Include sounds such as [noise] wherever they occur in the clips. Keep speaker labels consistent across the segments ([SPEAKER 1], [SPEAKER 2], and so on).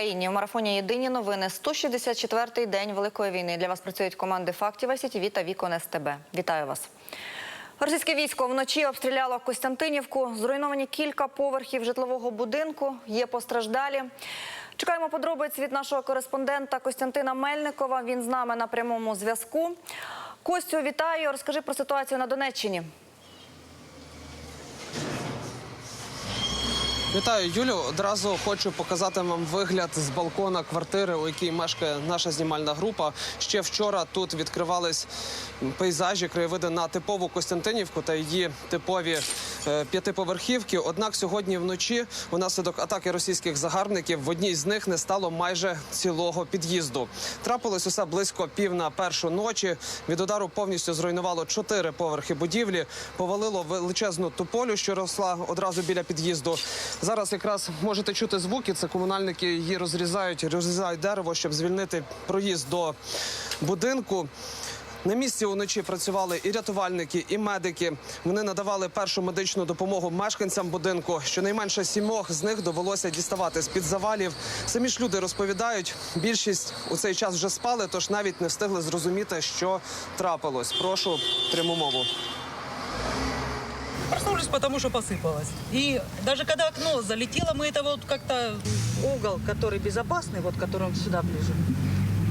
[SPEAKER 1] Україні в марафоні Єдині новини 164-й день великої війни. Для вас працюють команди фактів СІТВ та Вікон СТБ. Вітаю вас. Російське військо вночі обстріляло Костянтинівку. Зруйновані кілька поверхів житлового будинку. Є постраждалі. Чекаємо подробиць від нашого кореспондента Костянтина Мельникова. Він з нами на прямому зв'язку. Костю, вітаю. Розкажи про ситуацію на Донеччині.
[SPEAKER 2] Вітаю, Юлю. Одразу хочу показати вам вигляд з балкона квартири, у якій мешкає наша знімальна група. Ще вчора тут відкривались пейзажі, краєвиди на типову Костянтинівку та її типові е, п'ятиповерхівки. Однак сьогодні вночі, унаслідок атаки російських загарбників, в одній з них не стало майже цілого під'їзду. Трапилось усе близько пів на першу ночі. Від удару повністю зруйнувало чотири поверхи будівлі, повалило величезну туполю, що росла одразу біля під'їзду. Зараз якраз можете чути звуки. Це комунальники її розрізають, розрізають дерево, щоб звільнити проїзд до будинку. На місці уночі працювали і рятувальники, і медики. Вони надавали першу медичну допомогу мешканцям будинку. Щонайменше сімох з них довелося діставати з під завалів. Самі ж люди розповідають, більшість у цей час вже спали, тож навіть не встигли зрозуміти, що трапилось. Прошу пряму мову.
[SPEAKER 3] Проснулись, потому что посыпалось. И даже когда окно залетело, мы это вот как-то угол, который безопасный, вот который он сюда ближе.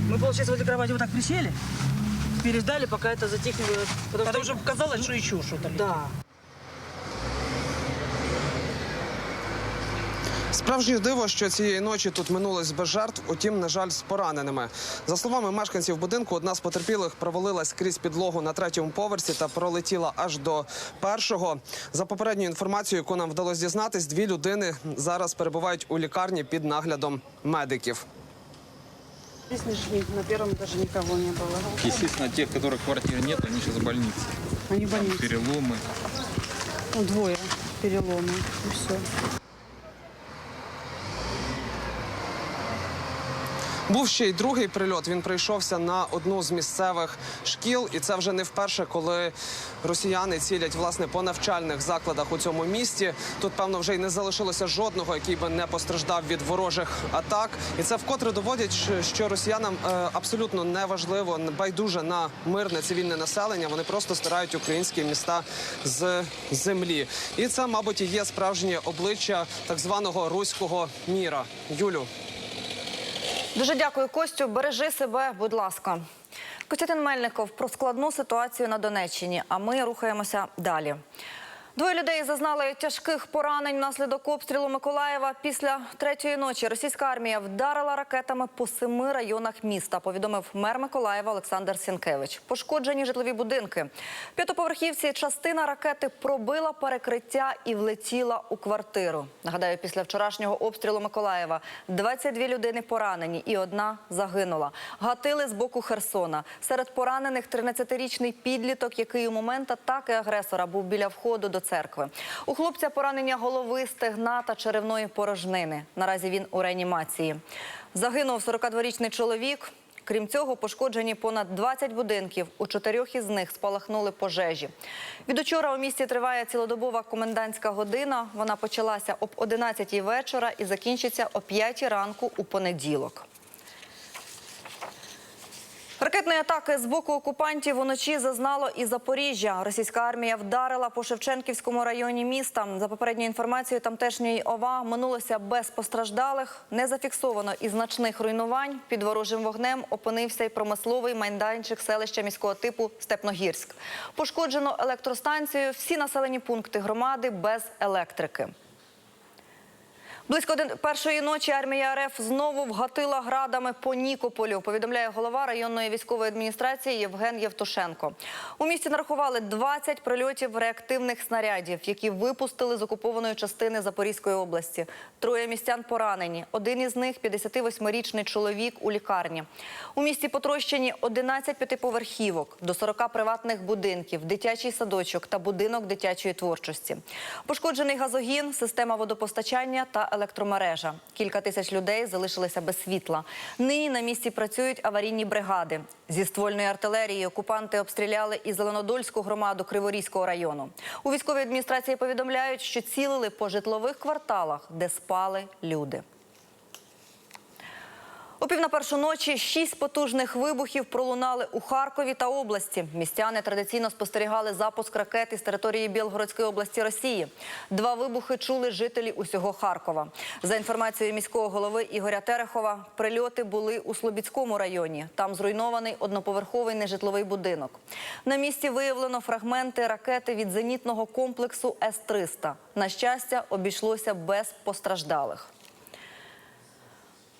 [SPEAKER 3] Мы, получается, возле кровати вот так присели, переждали, пока это затихнет. Потому, потому что показалось, что еще что-то. Да.
[SPEAKER 2] Справжнє диво, що цієї ночі тут минулось без жертв, утім, на жаль, з пораненими. За словами мешканців будинку, одна з потерпілих провалилась крізь підлогу на третьому поверсі та пролетіла аж до першого. За попередньою інформацією, яку нам вдалося дізнатись, дві людини зараз перебувають у лікарні під наглядом медиків.
[SPEAKER 4] Здесь ни- на первом этаже никого не было.
[SPEAKER 5] Естественно, тех, которых квартир нет, они сейчас в больнице.
[SPEAKER 4] Они в
[SPEAKER 5] Там
[SPEAKER 4] больнице.
[SPEAKER 5] переломы.
[SPEAKER 4] Ну, двое переломы. И все.
[SPEAKER 2] Був ще й другий прильот. Він прийшовся на одну з місцевих шкіл, і це вже не вперше, коли росіяни цілять власне по навчальних закладах у цьому місті. Тут певно вже й не залишилося жодного, який би не постраждав від ворожих атак. І це вкотре доводять, що- росіянам е, абсолютно не важливо, байдуже на мирне цивільне населення. Вони просто стирають українські міста з землі. І це, мабуть, і є справжнє обличчя так званого руського міра. Юлю.
[SPEAKER 1] Дуже дякую, Костю. Бережи себе, будь ласка. Костянтин Мельников про складну ситуацію на Донеччині. А ми рухаємося далі. Двоє людей зазнали тяжких поранень внаслідок обстрілу Миколаєва. Після третьої ночі російська армія вдарила ракетами по семи районах міста. Повідомив мер Миколаєва Олександр Сінкевич. Пошкоджені житлові будинки. П'ятоповерхівці частина ракети пробила перекриття і влетіла у квартиру. Нагадаю, після вчорашнього обстрілу Миколаєва 22 людини поранені і одна загинула. Гатили з боку Херсона. Серед поранених 13-річний підліток, який у момент атаки агресора був біля входу до церкви. У хлопця поранення голови, стегна та черевної порожнини. Наразі він у реанімації. Загинув 42-річний чоловік. Крім цього, пошкоджені понад 20 будинків. У чотирьох із них спалахнули пожежі. Від учора у місті триває цілодобова комендантська година. Вона почалася об 11 вечора і закінчиться о 5 ранку у понеділок. Ракетної атаки з боку окупантів уночі зазнало і Запоріжжя. Російська армія вдарила по Шевченківському районі міста. За попередньою інформацією тамтешньої ОВА минулося без постраждалих. Не зафіксовано і значних руйнувань. Під ворожим вогнем опинився й промисловий майданчик селища міського типу Степногірськ. Пошкоджено електростанцію. Всі населені пункти громади без електрики. Близько першої ночі армія РФ знову вгатила градами по Нікополю. Повідомляє голова районної військової адміністрації Євген Євтушенко. У місті нарахували 20 прильотів реактивних снарядів, які випустили з окупованої частини Запорізької області. Троє містян поранені. Один із них 58-річний чоловік у лікарні. У місті потрощені 11 п'ятиповерхівок, до 40 приватних будинків, дитячий садочок та будинок дитячої творчості. Пошкоджений газогін, система водопостачання та електромережа. Кілька тисяч людей залишилися без світла. Нині на місці працюють аварійні бригади. Зі ствольної артилерії окупанти обстріляли і Зеленодольську громаду Криворізького району. У військовій адміністрації повідомляють, що цілили по житлових кварталах, де спали люди. У пів на першу ночі шість потужних вибухів пролунали у Харкові та області. Містяни традиційно спостерігали запуск ракет із території Білгородської області Росії. Два вибухи чули жителі усього Харкова. За інформацією міського голови Ігоря Терехова, прильоти були у Слобідському районі. Там зруйнований одноповерховий нежитловий будинок. На місці виявлено фрагменти ракети від зенітного комплексу С-300. На щастя, обійшлося без постраждалих.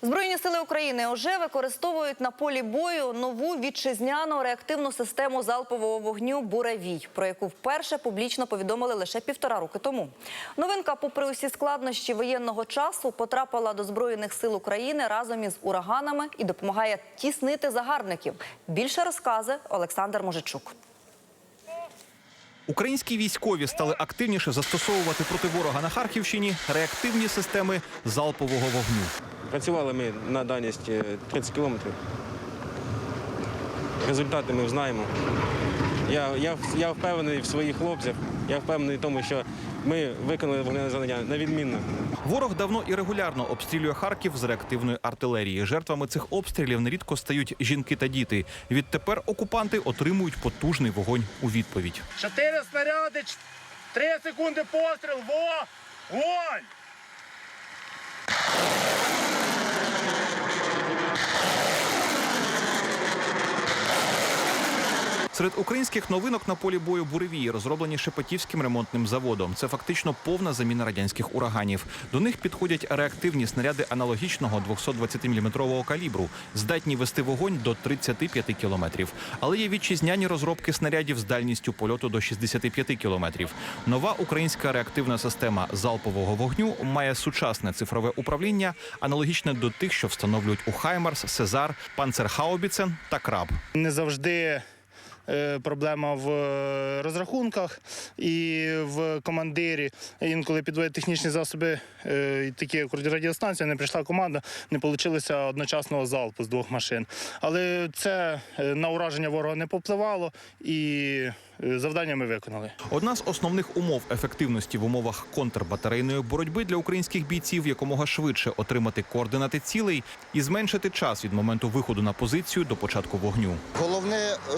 [SPEAKER 1] Збройні сили України вже використовують на полі бою нову вітчизняну реактивну систему залпового вогню Буревій, про яку вперше публічно повідомили лише півтора роки тому. Новинка, попри усі складнощі воєнного часу, потрапила до збройних сил України разом із ураганами і допомагає тіснити загарбників. Більше розкази Олександр Можичук.
[SPEAKER 6] Українські військові стали активніше застосовувати проти ворога на Харківщині реактивні системи залпового вогню.
[SPEAKER 7] Працювали ми на дальність е, 30 кілометрів. Результати ми знаємо. Я, я, я впевнений в своїх хлопцях, я впевнений в тому, що ми виконали вогневе завдання на відмінно.
[SPEAKER 6] Ворог давно і регулярно обстрілює Харків з реактивної артилерії. Жертвами цих обстрілів нерідко стають жінки та діти. Відтепер окупанти отримують потужний вогонь у відповідь.
[SPEAKER 8] Чотири снаряди, три секунди постріл, во! Вогонь!
[SPEAKER 6] Серед українських новинок на полі бою буревії розроблені Шепетівським ремонтним заводом. Це фактично повна заміна радянських ураганів. До них підходять реактивні снаряди аналогічного 220-мм калібру, здатні вести вогонь до 35 кілометрів. Але є вітчизняні розробки снарядів з дальністю польоту до 65 кілометрів. Нова українська реактивна система залпового вогню має сучасне цифрове управління, аналогічне до тих, що встановлюють у Хаймарс, Сезар, Панцерхаубіцен та Краб.
[SPEAKER 8] Не завжди проблема в е, розрахунках і в командирі. Інколи підводять технічні засоби, е, такі як радіостанція, не прийшла команда, не вийшло одночасного залпу з двох машин. Але це е, на ураження ворога не попливало і е, завдання ми виконали.
[SPEAKER 6] Одна з основних умов ефективності в умовах контрбатарейної боротьби для українських бійців якомога швидше отримати координати цілей і зменшити час від моменту виходу на позицію до початку вогню.
[SPEAKER 9] Головне е,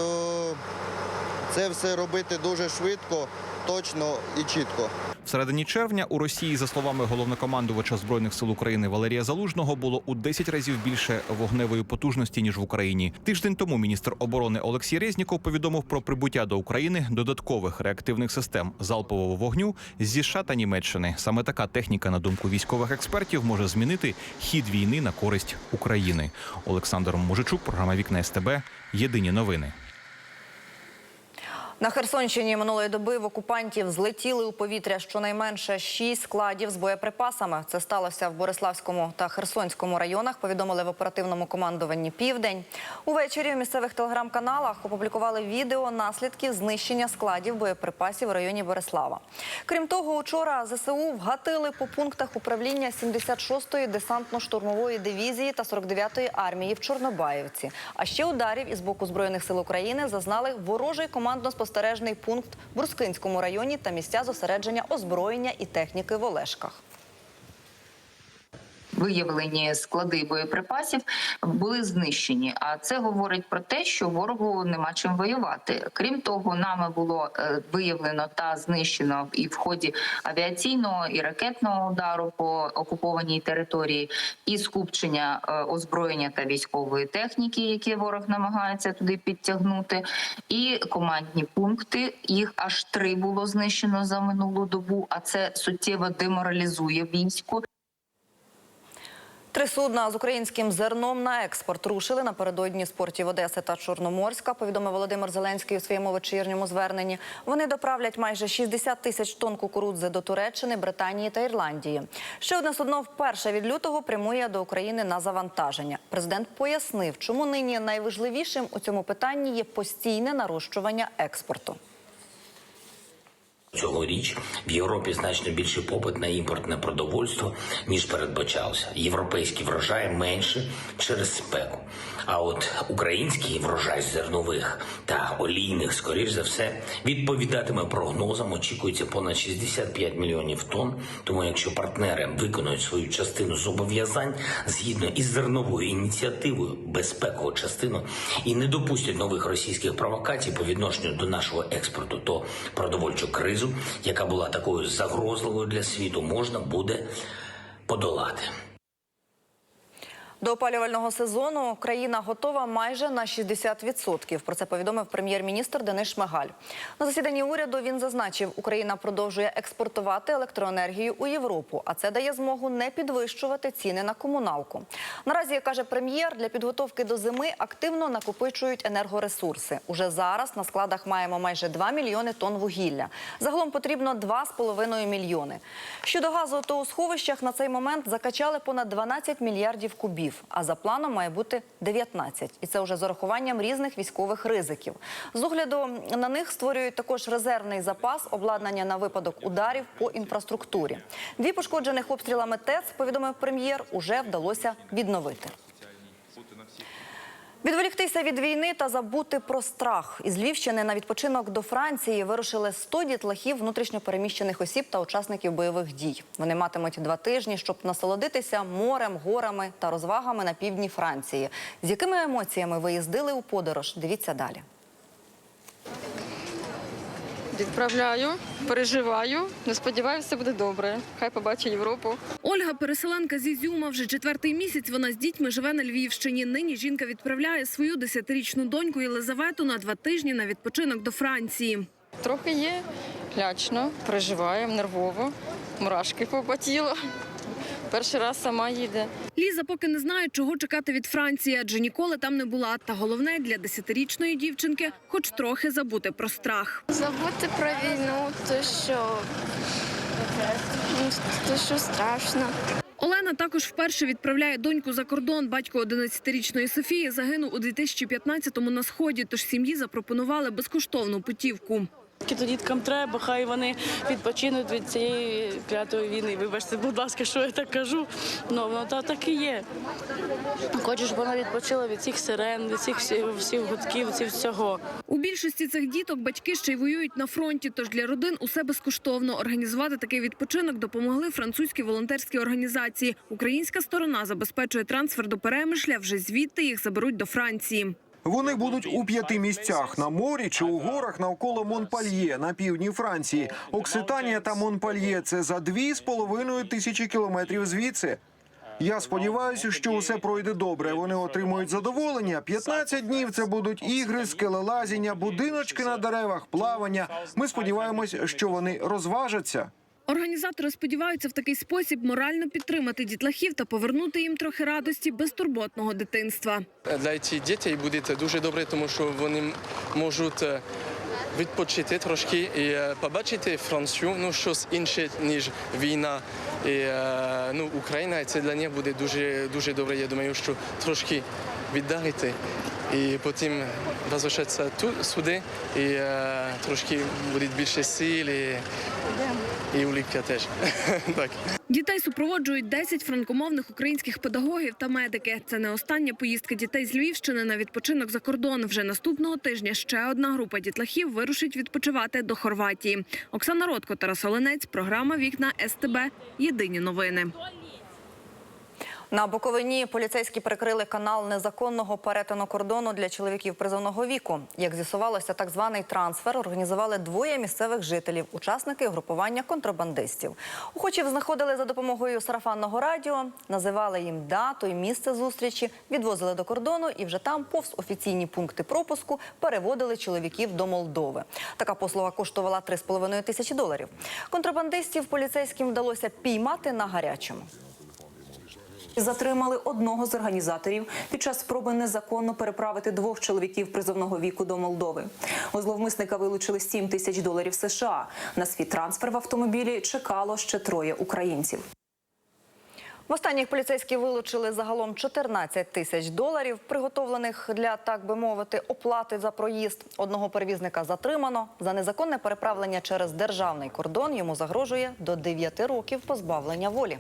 [SPEAKER 9] це все робити дуже швидко, точно і чітко.
[SPEAKER 6] В середині червня у Росії, за словами головнокомандувача збройних сил України Валерія Залужного, було у 10 разів більше вогневої потужності ніж в Україні. Тиждень тому міністр оборони Олексій Резніков повідомив про прибуття до України додаткових реактивних систем залпового вогню зі США та Німеччини. Саме така техніка, на думку військових експертів, може змінити хід війни на користь України. Олександр Мужичук, програма Вікна СТБ. Єдині новини.
[SPEAKER 1] На Херсонщині минулої доби в окупантів злетіли у повітря щонайменше шість складів з боєприпасами. Це сталося в Бориславському та Херсонському районах. Повідомили в оперативному командуванні Південь. Увечері в місцевих телеграм-каналах опублікували відео наслідків знищення складів боєприпасів в районі Борислава. Крім того, учора ЗСУ вгатили по пунктах управління 76-ї десантно-штурмової дивізії та 49-ї армії в Чорнобаївці. А ще ударів із боку збройних сил України зазнали ворожий командно-спостережний пункт в Брускинському районі та місця зосередження озброєння і техніки в Олешках.
[SPEAKER 10] Виявлені склади боєприпасів були знищені. А це говорить про те, що ворогу нема чим воювати. Крім того, нами було е, виявлено та знищено і в ході авіаційного і ракетного удару по окупованій території, і скупчення е, озброєння та військової техніки, які ворог намагається туди підтягнути, і командні пункти. Їх аж три було знищено за минулу добу. А це суттєво деморалізує військо.
[SPEAKER 1] Три судна з українським зерном на експорт рушили напередодні з портів Одеси та Чорноморська. Повідомив Володимир Зеленський у своєму вечірньому зверненні. Вони доправлять майже 60 тисяч тонн кукурудзи до Туреччини, Британії та Ірландії. Ще одне судно вперше від лютого прямує до України на завантаження. Президент пояснив, чому нині найважливішим у цьому питанні є постійне нарощування експорту.
[SPEAKER 11] Цьогоріч в Європі значно більший попит на імпортне продовольство, ніж передбачалося. Європейський врожай менше через спеку. А от український врожай зернових та олійних, скоріш за все, відповідатиме прогнозам. Очікується понад 65 мільйонів тонн. Тому, якщо партнери виконують свою частину зобов'язань згідно із зерновою ініціативою, безпекову частину і не допустять нових російських провокацій по відношенню до нашого експорту, то продовольчу кризу, яка була такою загрозливою для світу, можна буде подолати.
[SPEAKER 1] До опалювального сезону країна готова майже на 60%. Про це повідомив прем'єр-міністр Денис Шмигаль. На засіданні уряду він зазначив, Україна продовжує експортувати електроенергію у Європу, а це дає змогу не підвищувати ціни на комуналку. Наразі каже прем'єр, для підготовки до зими активно накопичують енергоресурси. Уже зараз на складах маємо майже 2 мільйони тонн вугілля. Загалом потрібно 2,5 мільйони. Щодо газу, то у сховищах на цей момент закачали понад 12 мільярдів кубів. А за планом має бути 19. І це вже з урахуванням різних військових ризиків. З огляду на них створюють також резервний запас обладнання на випадок ударів по інфраструктурі. Дві пошкоджених обстрілами ТЕЦ, повідомив прем'єр, уже вдалося відновити. Відволіктися від війни та забути про страх. Із Львівщини на відпочинок до Франції вирушили 100 дітлахів внутрішньопереміщених осіб та учасників бойових дій. Вони матимуть два тижні, щоб насолодитися морем, горами та розвагами на півдні Франції. З якими емоціями виїздили у подорож? Дивіться далі.
[SPEAKER 12] Відправляю, переживаю. Не сподіваюся, все буде добре. Хай побачить Європу.
[SPEAKER 13] Ольга, переселенка з Ізюма, вже четвертий місяць вона з дітьми живе на Львівщині. Нині жінка відправляє свою десятирічну доньку Єлизавету на два тижні на відпочинок до Франції.
[SPEAKER 12] Трохи є лячно, переживаємо, нервово, мурашки по тілу. Перший раз сама їде.
[SPEAKER 13] Ліза поки не знає, чого чекати від Франції, адже ніколи там не була. Та головне для десятирічної дівчинки, хоч трохи забути про страх.
[SPEAKER 14] Забути про війну, то що, ну, то що страшно.
[SPEAKER 13] Олена також вперше відправляє доньку за кордон. Батько 11-річної Софії загинув у 2015-му на сході. Тож сім'ї запропонували безкоштовну путівку.
[SPEAKER 4] То діткам треба, хай вони відпочинуть від цієї клятої війни. Вибачте, будь ласка, що я так кажу. Ну воно та так і є. Хочу, щоб вона відпочила від цих сирен, від цих всіх, всіх гудків, від всього.
[SPEAKER 13] У більшості цих діток батьки ще й воюють на фронті, тож для родин усе безкоштовно. Організувати такий відпочинок допомогли французькі волонтерські організації. Українська сторона забезпечує трансфер до перемишля. Вже звідти їх заберуть до Франції.
[SPEAKER 15] Вони будуть у п'яти місцях на морі чи у горах навколо Монпальє на півдні Франції. Окситанія та Монпальє це за дві з половиною тисячі кілометрів звідси. Я сподіваюся, що усе пройде добре. Вони отримують задоволення. 15 днів це будуть ігри, скелелазіння, будиночки на деревах, плавання. Ми сподіваємось, що вони розважаться.
[SPEAKER 13] Організатори сподіваються в такий спосіб морально підтримати дітлахів та повернути їм трохи радості безтурботного дитинства.
[SPEAKER 16] Для цих дітей буде дуже добре, тому що вони можуть е, відпочити трошки і е, побачити Францію, ну щось інше ніж війна. І е, ну, Україна і це для них буде дуже дуже добре. Я думаю, що трошки віддарити і потім возвращатися тут сюди, і е, трошки буде більше сил і, і уліпка теж. [laughs] так.
[SPEAKER 13] Дітей супроводжують 10 франкомовних українських педагогів та медики. Це не остання поїздка дітей з Львівщини на відпочинок за кордон. Вже наступного тижня ще одна група дітлахів вирушить відпочивати до Хорватії. Оксана Ротко, Тарас Оленець, програма Вікна СТБ. Єдині новини.
[SPEAKER 1] На Буковині поліцейські прикрили канал незаконного перетину кордону для чоловіків призовного віку. Як з'ясувалося, так званий трансфер організували двоє місцевих жителів, учасники угрупування контрабандистів. Охочів знаходили за допомогою сарафанного радіо, називали їм дату і місце зустрічі, відвозили до кордону і вже там, повз офіційні пункти пропуску, переводили чоловіків до Молдови. Така послуга коштувала 3,5 тисячі доларів. Контрабандистів поліцейським вдалося піймати на гарячому.
[SPEAKER 17] Затримали одного з організаторів під час спроби незаконно переправити двох чоловіків призовного віку до Молдови. У зловмисника вилучили 7 тисяч доларів США. На свій трансфер в автомобілі чекало ще троє українців.
[SPEAKER 1] В останніх поліцейські вилучили загалом 14 тисяч доларів, приготовлених для так би мовити оплати за проїзд. Одного перевізника затримано за незаконне переправлення через державний кордон. Йому загрожує до 9 років позбавлення волі.